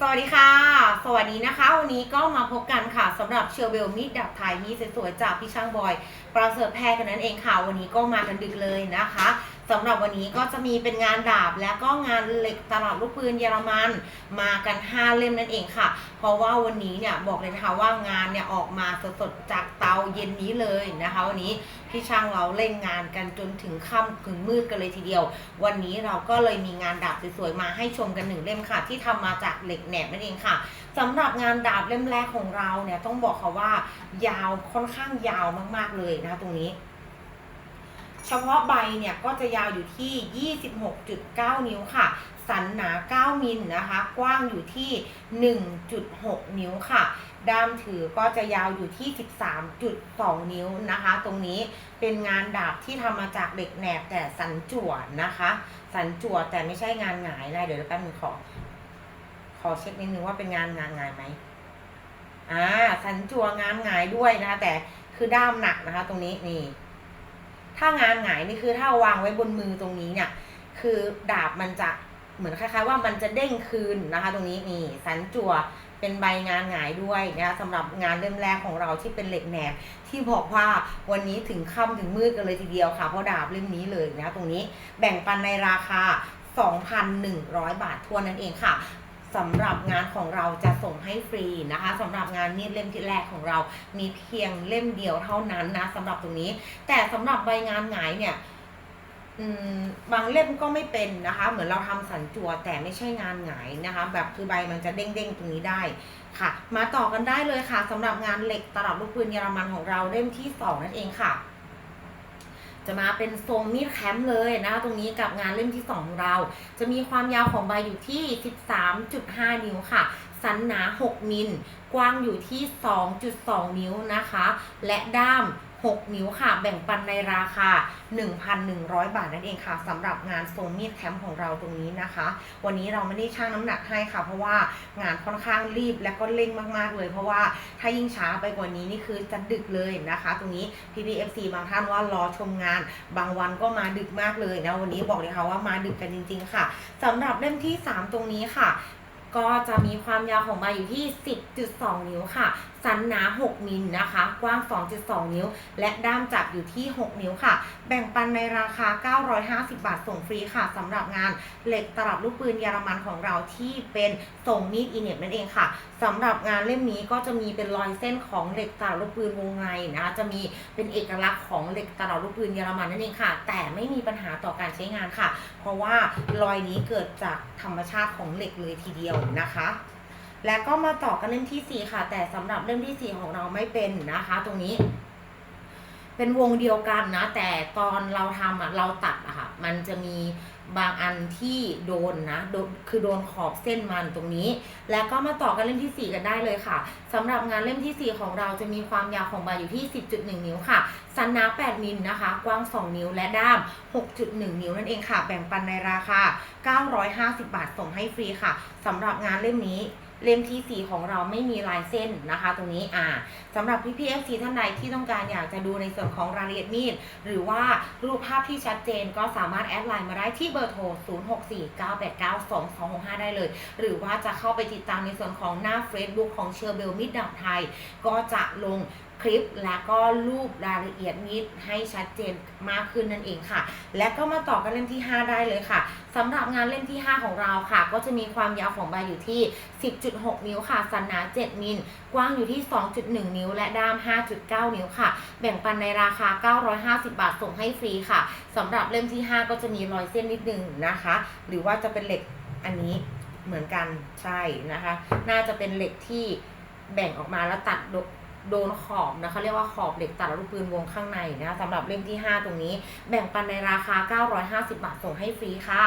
สวัสดีค่ะ สวัสดีนะคะ วันนี้ก็มาพบกันค่ะสำหรับเชอร์เบลมีดดับไทยมีสวยๆจากพี่ช่างบอย ประเสริฐแพรกันนั่นเองค่ะ วันนี้ก็มากันดึกเลยนะคะ สำหรับวันนี้ก็จะมีเป็นงานดาบและก็งานเหล็กตลับลูกปืนเยอรมันมากัน 5 เล่มนั่นเองค่ะ เพราะว่าวันนี้เนี่ยบอกเลยนะคะว่างานเนี่ยออกมาสดๆจากเตาเย็นนี้เลยนะคะวันนี้พี่ช่างเราเล่นงานกันจนถึงค่ำถึงมืดกันเลยทีเดียว วันนี้เราก็เลยมีงานดาบสวยๆมาให้ชมกันหนึ่งเล่มค่ะ ที่ทำมาจากเหล็กแหนบนั่นเองค่ะสำหรับงานดาบเล่มแรกของเราเนี่ยต้องบอกค่ะว่ายาวค่อนข้างยาวมากๆเลยนะคะตรงนี้ เฉพาะใบเนี่ยก็จะยาวอยู่ที่ 26.9 นิ้วค่ะ สันหนา 9 มิลนะคะ กว้างอยู่ที่ 1.6 นิ้วค่ะ ด้ามถือก็จะยาวอยู่ที่ 13.2 นิ้วนะคะ ตรงนี้เป็นงานดาบที่ทำมาจากเหล็กแหนบแต่สันจั่วนะคะ สันจั่วแต่ไม่ใช่งานหงายนะเดี๋ยวแป๊บนึงขอ ขอเช็คนิดนึงว่าเป็นงานงานหงายไหมอ่าสันจั่วงานหงายด้วยนะคะแต่คือด้ามหนักนะคะ ตรงนี้นี่ ถ้างานหงายนี่คือถ้าวางไว้บนมือตรงนี้เนี่ย คือดาบมันจะเหมือนคล้ายๆว่ามันจะเด้งคืนนะคะ ตรงนี้นี่สันจั่วเป็นใบงานหงายด้วยนะคะสำหรับงานเล่มแรกของเราที่เป็นเหล็กแหนบที่บอกว่าวันนี้ถึงค่ำถึงมืดกันเลยทีเดียวค่ะ เพราะดาบเล่มนี้เลยนะตรงนี้แบ่งปันในราคา 2,100 บาททั่วนั่นเองค่ะ สำหรับงานของเราจะส่งให้ฟรีนะคะสำหรับงานมีดเล่มที่แรกของเรามีเพียงเล่มเดียวเท่านั้นนะสำหรับตรงนี้ แต่สำหรับใบงานหงายเนี่ยบางเล่มก็ไม่เป็นนะคะ เหมือนเราทำสันจัวแต่ไม่ใช่งานหงายนะคะ แบบคือใบมันจะเด้งๆตรงนี้ได้ค่ะ มาต่อกันได้เลยค่ะสำหรับงานเหล็กตลับลูกปืนเยอรมันของเราเล่มที่สองนั่นเองค่ะ จะมาเป็นทรงมีดแคมป์เลยนะคะตรงนี้กับงานเล่มที่2ของเรา จะมีความยาวของใบอยู่ที่ 13.5 นิ้วค่ะ สันหนา 6 มิล กว้างอยู่ที่ 2.2 นิ้วนะคะ และด้าม 6 นิ้วค่ะ แบ่งปันในราคา 1,100 บาทนั่นเองค่ะสำหรับงานทรงมีดแคมป์ของเราตรงนี้นะคะ วันนี้เราไม่ได้ชั่งน้ำหนักให้ค่ะ เพราะว่างานค่อนข้างรีบและก็เร่งมากๆเลย เพราะว่าถ้ายิ่งช้าไปกว่านี้นี่คือจะดึกเลยนะคะ ตรงนี้ PPFC บางท่านว่ารอชมงาน บางวันก็มาดึกมากเลยนะวันนี้บอกเลยค่ะว่ามาดึกกันจริง ๆ ค่ะสำหรับเล่มที่ 3 ตรงนี้ค่ะ ก็จะมีความยาวของใบอยู่ที่ 10.2 นิ้วค่ะ สันหนา 6 มิลนะคะ กว้าง 2.2 นิ้ว และด้ามจับอยู่ที่ 6 นิ้วค่ะ แบ่งปันในราคา 950 บาทส่งฟรีค่ะสำหรับงานเหล็กตลับลูกปืนเยอรมันของเราที่เป็นส่งมีดอีเน็ตนั่นเองค่ะสำหรับงานเล่มนี้ก็จะมีเป็นรอยเส้นของเหล็กตลับลูกปืนวงในนะคะจะมีเป็นเอกลักษณ์ของเหล็กตลับลูกปืนเยอรมันนั่นเองค่ะ แต่ไม่มีปัญหาต่อการใช้งานค่ะ เพราะว่ารอยนี้เกิดจากธรรมชาติของเหล็กเลยทีเดียวนะคะ และก็มาต่อกันเล่มที่ 4 ค่ะ แต่สำหรับเล่มที่ 4 ของเราไม่เป็นนะคะ ตรงนี้ เป็นวงเดียวกันนะ แต่ตอนเราทำอะเราตัดอะค่ะ มันจะมีบางอันที่โดนนะโดนคือโดนขอบเส้นมันตรงนี้ แล้วก็มาต่อกันเล่มที่ 4 กันได้เลยค่ะสำหรับงานเล่มที่ 4 ของเราจะมีความยาวของใบอยู่ที่ 10.1 นิ้วค่ะ สันหนา 8 มิลนะคะ กว้าง 2 นิ้วและด้าม 6.1 นิ้วนั่นเองค่ะ แบ่งปันในราคา 950 บาทส่งให้ฟรีค่ะสำหรับงานเล่มนี้ เล่มที่ 4 ของเราไม่มีลายเส้นนะคะ ตรงนี้อ่าสำหรับพี่พีเอฟซีท่านใดที่ต้องการอยากจะดูในส่วนของรายละเอียดมีด หรือว่ารูปภาพที่ชัดเจนก็สามารถแอดไลน์มาได้ที่เบอร์โทร 0649892265 ได้เลย หรือว่าจะเข้าไปติดตามในส่วนของหน้า Facebook ของเชอร์เบลมิดดับไทย ก็จะลง คลิปและก็รูปรายละเอียดมิดให้ชัดเจนมากขึ้นนั่นเองค่ะ และก็มาต่อกันเล่มที่ 5 ได้เลยค่ะสำหรับงานเล่มที่ 5 ของเราค่ะ ก็จะมีความยาวของใบอยู่ที่ 10.6 นิ้วค่ะสันหนา 7 มิล กว้างอยู่ที่ 2.1 นิ้ว และด้าม 5.9 นิ้วค่ะ แบ่งปันในราคา 950 บาทส่งให้ฟรีค่ะสำหรับเล่มที่ 5 ก็จะมีรอยเส้นนิดนึงนะคะ หรือว่าจะเป็นเหล็กอันนี้เหมือนกันใช่นะคะ น่าจะเป็นเหล็กที่แบ่งออกมาแล้วตัด โดนขอบนะคะเรียกว่าขอบเหล็กตัดลูกปืนวงข้างในนะสำหรับเล่มที่ 5 ตรงนี้ แบ่งปันในราคา 950 บาทส่งให้ฟรีค่ะ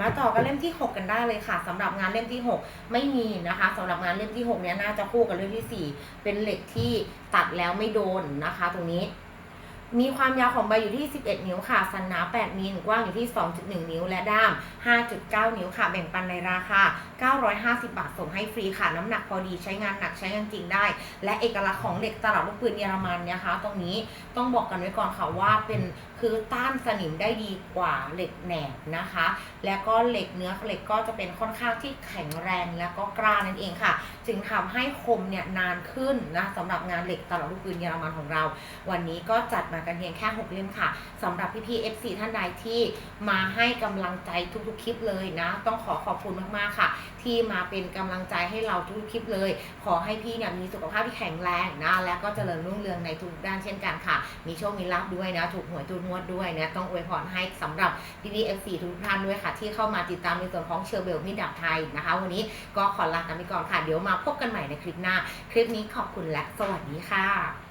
มาต่อกันเล่มที่ 6 กันได้เลยค่ะสำหรับงานเล่มที่ 6 ไม่มีนะคะสำหรับงานเล่มที่ 6 เนี้ยน่าจะคู่กับเล่มที่ 4 เป็นเหล็กที่ตัดแล้วไม่โดนนะคะ ตรงนี้ มีความยาวของใบอยู่ที่ 11 นิ้วค่ะ สันหนา 8 มิล กว้างอยู่ที่ 2.1 นิ้ว และด้าม 5.9 นิ้วค่ะ แบ่งปันในราคา 950 บาท ส่งให้ฟรีค่ะ น้ำหนักพอดี ใช้งานหนัก ใช้งานจริงได้ และเอกลักษณ์ของเหล็กตลับลูกปืนเยอรมันนะคะ ตรงนี้ต้องบอกกันไว้ก่อนค่ะว่าเป็นคือต้านสนิมได้ดีกว่าเหล็กแหนบนะคะ แล้วก็เหล็กเนื้อเหล็กก็จะเป็นค่อนข้างที่แข็งแรงแล้วก็กล้านั่นเองค่ะ จึงทำให้คมเนี่ยนานขึ้นนะสำหรับงานเหล็กตลับลูกปืนเยอรมันของเรา วันนี้ก็จัดมากันเพียงแค่6เล่มค่ะสำหรับพี่ๆ FC ท่านใดที่มาให้กำลังใจทุกๆคลิปเลยนะ ต้องขอขอบคุณมากๆค่ะ ที่มาเป็นกำลังใจให้เราทุกๆคลิปเลย ขอให้พี่เนี่ยมีสุขภาพที่แข็งแรงนะและก็เจริญรุ่งเรืองในทุกด้านเช่นกันค่ะ มีโชคมีลาภด้วยนะถูกหวยถูกงวดด้วยนะต้องอวยพรให้สำหรับพี่พีเอฟซีทุกท่านด้วยค่ะ ที่เข้ามาติดตามในส่วนของเชอร์เบลมิดดับไทยนะคะ วันนี้ก็ขอลากันไปก่อนค่ะ เดี๋ยวมาพบกันใหม่ในคลิปหน้า คลิปนี้ขอบคุณและสวัสดีค่ะ